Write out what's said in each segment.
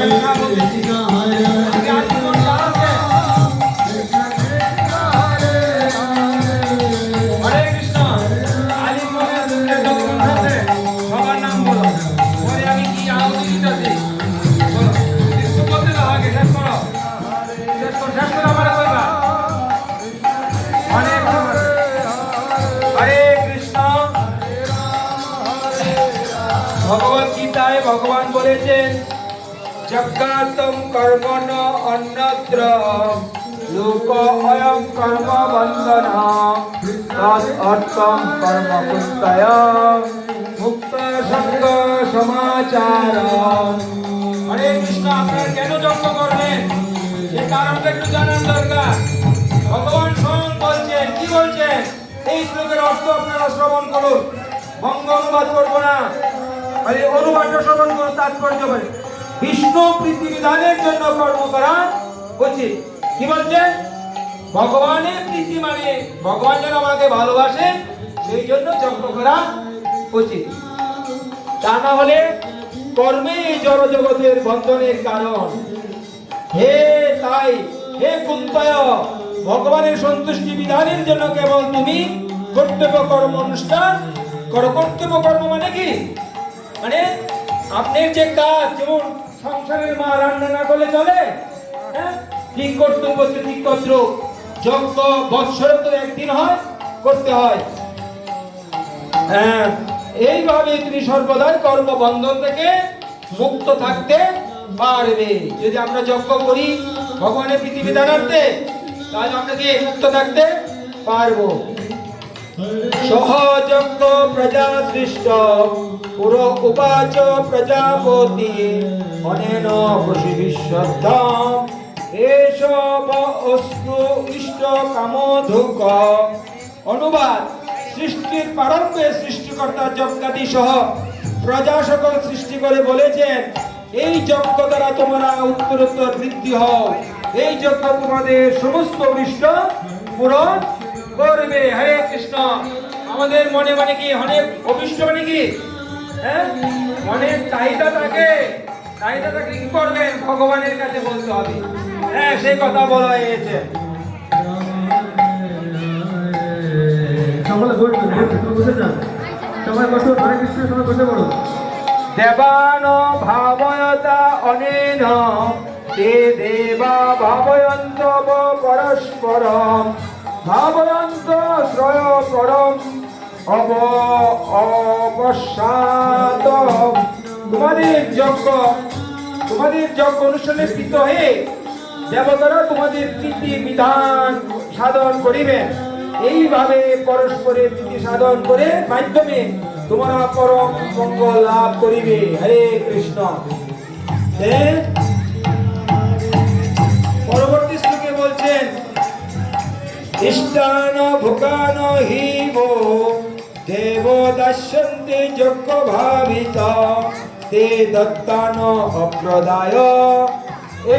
ধরেন না বলতেছি আজকে আর কি কোন কাজ আছে? হরে কৃষ্ণ আলী আছে যতক্ষণ আছে সবার নাম বলো পরে আমি কি আহুতি দিতেছি বলো কিছু বলতে দাও আগে শেষ করো শেষ করো শেষ করো আমার কইবা অনেক হরে কৃষ্ণ ভগবত গীতায় ভগবান বলেছেন জজ্ঞাতম কর্মণ অন্যত্র লোক অয়ম কর্ম বন্ধন তদ অর্থম কর্ম কুন্তয় মুক্ত সঙ্গ সমাচার হরে কৃষ্ণ আপনারা কেন যজ্ঞ করবেন সে কারণটা একটু জানার দরকার। ভগবান স্বয়ং বলছেন, কি বলছেন? এই শ্লোকের অর্থ আপনারা শ্রবণ করুন। বঙ্গ অনুবাদ করব না আরে অনুবাদটা শ্রবণ করুন, তাৎপর্য বলে বিষ্ণু প্রীতি বিধানের জন্য কর্ম করা উচিত। কি বলছেন ভগবানের প্রীতি মানে ভগবান যেন আমাকে ভালোবাসেন সেই জন্য যজ্ঞ করা উচিত। তা না হলে কর্মে জড় জগতের বন্ধনের কারণ। হে তাই, হে কুন্তয়, ভগবানের সন্তুষ্টি বিধানের জন্য কেবল তুমি কর্তব্য কর্ম অনুষ্ঠান করো। কর্তব্য কর্ম মানে কি? মানে আপনার যে কাজ, যেমন সংসারের মা রান্না না করলে চলে? হ্যাঁ? ঠিক কর্তব্য ঠিক কর্তব্য যজ্ঞ বৎসরে তো একদিন হয়, করতে হয়। হ্যাঁ এইভাবে তুমি সর্বদাই কর্মবন্ধন থেকে মুক্ত থাকতে পারবে। যদি আমরা যজ্ঞ করি ভগবানের পৃথিবী জানাতে তাহলে আমরা কি মুক্ত থাকতে পারব? সহযজ্ঞ প্রজা সৃষ্ট পুর উপাচ প্রজাপতি, অনেন পশু বিশ্বদ্ধম এসব অস্তু ইষ্ট কামধুক অনুবাদ, সৃষ্টির প্রারম্ভে সৃষ্টিকর্তা যজ্ঞাদি সহ প্রজা সকল সৃষ্টি করে বলেছেন, এই যজ্ঞ দ্বারা তোমরা উত্তরোত্তর বৃদ্ধি হও। এই যজ্ঞ তোমাদের সমস্ত অনিষ্ট পূরণ করবে হরে কৃষ্ণ। আমাদের মনে মানে কি? অনেক অভিষ্ট মানে কি? হ্যাঁ? অনেক চাহিদা থাকে। চাহিদা থাকে কি করবেন ভগবানের কাছে বলতে হবে। হ্যাঁ সেই কথা বলা হয়েছে। দেবান ভাবয়তা অনেন। তে দেবা ভাবয়ন্ত পরস্পরম। ভাবয়ন্ত শ্রয় পরম অব অবসাদ তোমাদের যজ্ঞ তোমাদের যজ্ঞ অনুষ্ঠানে প্রীত হয়ে দেবতারা তোমাদের প্রীতি বিধান সাধন করিবেন এইভাবে পরস্পরের প্রীতি সাধন করে মাধ্যমে তোমরা পরম মঙ্গল লাভ করিবে হরে কৃষ্ণ ইষ্টান ভুকান হিব দেব দাস্যন্তে যজ্ঞ ভাবিত তে দত্তান অপ্রদায়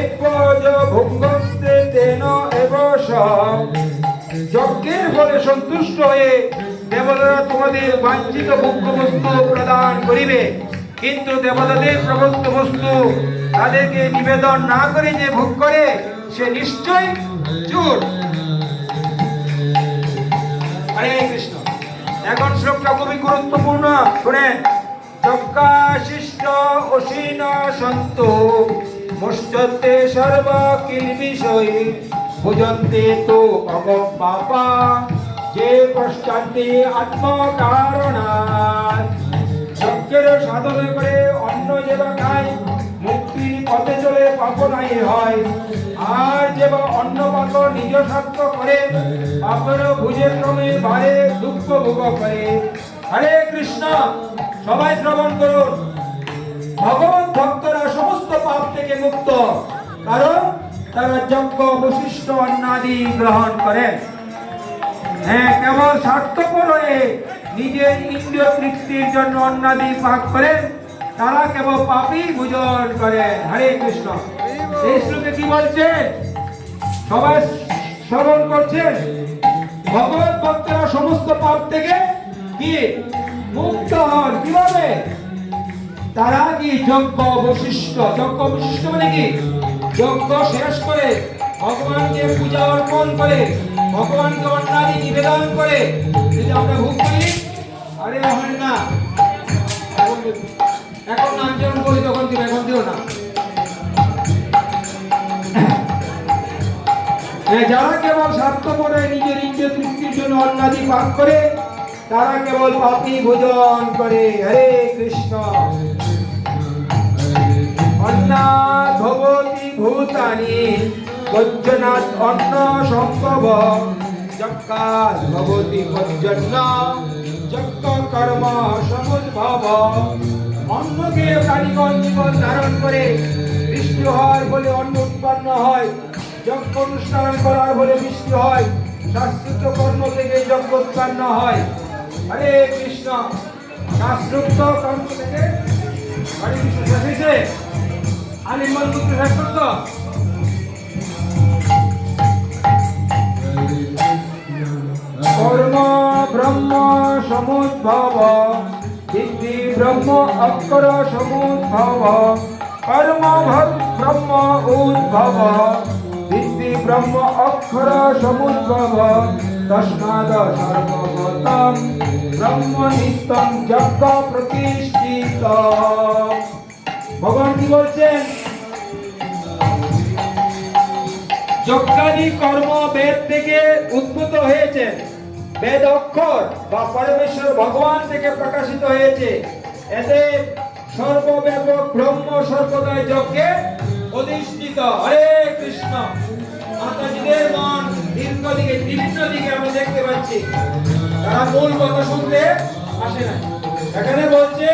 একজ ভুঙ্গস্তে তেন এবশ যজ্ঞের ফলে সন্তুষ্ট হয়ে দেবতারা তোমাদের বাঞ্ছিত ভোগ্য বস্তু প্রদান করিবে। কিন্তু দেবতাদের প্রবস্ত বস্তু তাদেরকে নিবেদন না করে যে ভোগ করে, সে নিশ্চয় চুর। এখন শ্লোকটা খুবই গুরুত্বপূর্ণ, শুনেন। যজ্ঞাশিষ্ট অসীন সন্ত সর্ব কিল বিষয়ে তো অগ পাপা, যে পশ্চান্তে আত্মকারণার যজ্ঞের সাধনা করে অন্ন যেবা খায় পথে চলে পাপ নাই হয়। আর যেবা অন্ন পাত নিজ স্বার্থ করে পাপের ভুজের ক্রমে বারে দুঃখ ভোগ করে। হরে কৃষ্ণ, সবাই শ্রবণ করুন। ভগবান ভক্তরা সমস্ত পাপ থেকে মুক্ত, কারণ তারা যজ্ঞ বশিষ্ঠ অন্নাদি গ্রহণ করেন। হ্যাঁ কেবল স্বার্থপর হয়ে নিজের ইন্দ্রিয় তৃপ্তির জন্য অন্নাদি পাক করেন। তারা কেবল পাপই ভোজন করে। হরে কৃষ্ণ। এই শ্লোকে কি বলছেন সবাই স্মরণ করছেন ভগবত ভক্তরা সমস্ত পাপ থেকে কি? মুক্ত হন। কীভাবে? তারা কি যজ্ঞ বৈশিষ্ট্য যজ্ঞ বৈশিষ্ট্য মানে কি? যজ্ঞ শেষ করে ভগবানকে পূজা অর্পণ করে, ভগবানকে অন্নাদি নিবেদন করে। যদি আমরা ভোগ করি, আরে হয় না। এখন- নাম যখন করি, তখন দিও এখন দিও না। যারা কেবল স্বার্থপরে নিজের ইন্দ্রিয় তৃপ্তির জন্য অন্নাদি পান করে, তারা কেবল পাপি ভোজন করে। হরে কৃষ্ণ। অন্না ভগবতী ভূতানি বজ্রনাথ অন্ন সম্ভব। যক্কাত ভগবতী বজ্রন্ন যক্ক কর্ম সমুদ্ভব অন্নকে প্রাণীগণ জীবন ধারণ করে বৃষ্টি হওয়ার ফলে অন্ন উৎপন্ন হয়, যজ্ঞ অনুষ্ঠান করার ফলে বৃষ্টি হয় শাস্ত্রিত কর্ম থেকে যজ্ঞ উৎপন্ন হয়। হরে কৃষ্ণ। শাস্ত্রোক্ত কর্ম থেকে হরে কৃষ্ণ শেষ হয়েছে আলিম্বন পুত্র শেষ কর্ম ব্রহ্ম সমুদ্ভব। সিদ্ধি ব্রহ্ম অক্ষর সমুদ্ভব, কর্ম ব্রহ্ম উদ্ভব। সিদ্ধি ব্রহ্ম অক্ষর সমুদ্ভব, তস্মাদ সর্বগতম ব্রহ্ম নিত্যম যজ্ঞ প্রতিষ্ঠিত। ভগবান কি বলছেন? যজ্ঞাদি কর্ম বেদ থেকে উদ্ভূত হয়েছে। বেদ অক্ষর বা পরমেশ্বর ভগবান থেকে প্রকাশিত হয়েছে। এতে সর্বব্যাপক ব্রহ্ম সর্বদাই যজ্ঞে অধিষ্ঠিত। হরে কৃষ্ণ। মাতাজিদের মন দীর্ঘ দিকে বিভিন্ন দিকে আমরা দেখতে পাচ্ছি। তারা মূল কথা শুনতে আসে না। এখানে বলছে,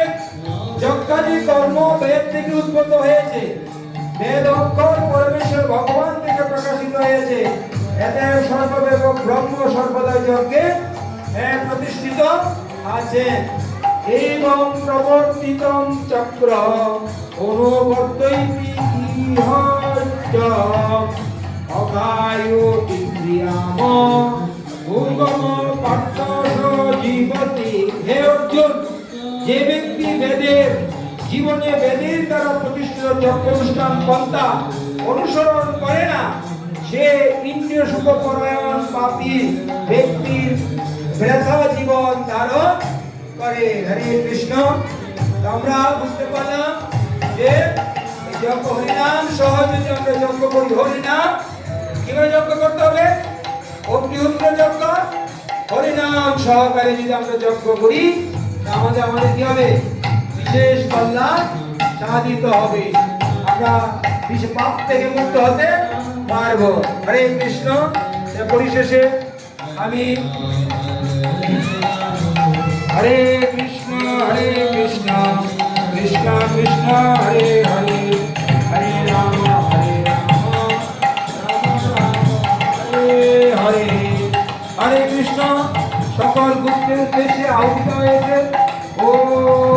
যজ্ঞাদি কর্ম বেদ থেকে উদ্ভূত হয়েছে। বেদ অক্ষর পরমেশ্বর ভগবান থেকে প্রকাশিত হয়েছে। এতে সর্বব্যাপক ব্রহ্ম সর্বদা যজ্ঞে প্রতিষ্ঠিত আছে। এবং প্রবর্তিত চক্র অনুবর্তইতি ইহ চ অগায়ু ইন্দ্রিয়াম, ভূগম পার্থ জীবতি হে অর্জুন যে ব্যক্তি বেদের, জীবনে বেদের দ্বারা প্রতিষ্ঠিত যজ্ঞ অনুষ্ঠান পন্থা অনুসরণ করে না সে ইন্দ্রিয় সুখপরায়ণ পাপী ব্যক্তির ব্যথা জীবন ধারণ করে। হরে কৃষ্ণ। আমরা বুঝতে পারলাম যে যজ্ঞ হরিনাম সহজ আমরা যজ্ঞ করি। হরিনাম কীভাবে যজ্ঞ করতে হবে? অগ্নিহোত্র যজ্ঞ। হরিনাম সহকারে যদি আমরা যজ্ঞ করি, তাহলে আমাদের কি হবে? বিশেষ কল্যাণ সাধিত হবে। আমরা বিশেষ পাপ থেকে মুক্ত হতে পারব। হরে কৃষ্ণ। পরিশেষে আমি হরে কৃষ্ণ হরে কৃষ্ণ কৃষ্ণ কৃষ্ণ, হরে হরে হরে রাম, হরে হরে হরে কৃষ্ণ। সকল গুপ্তের উদ্দেশ্যে আহুত হয়েছে ওম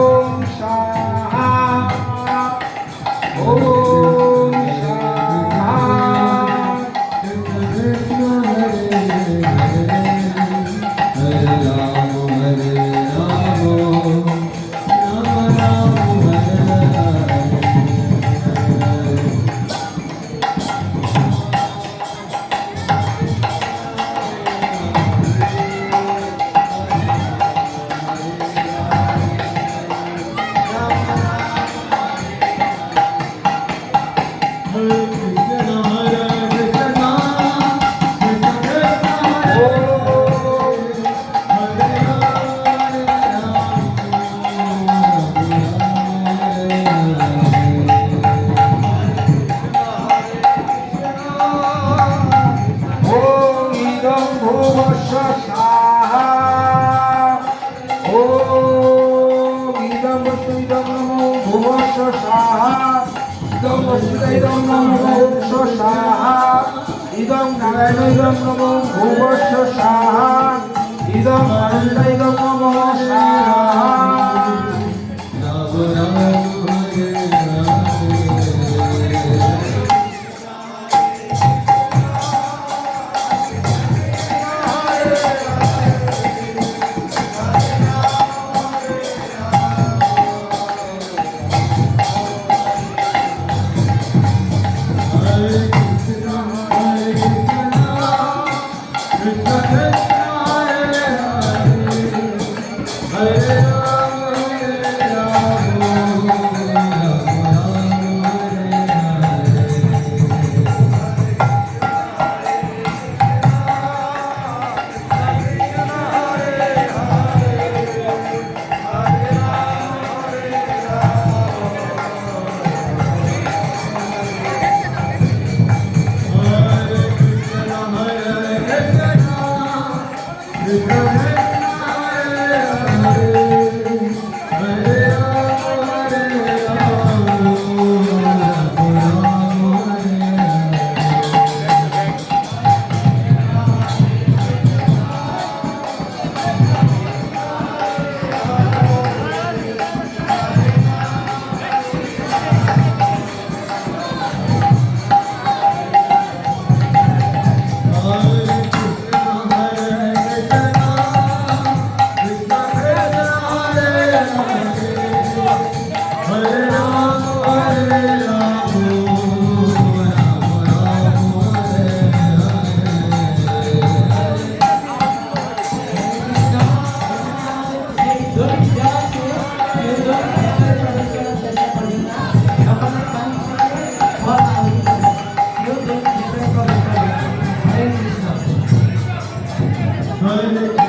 নারায়ণ Hallelujah. Hare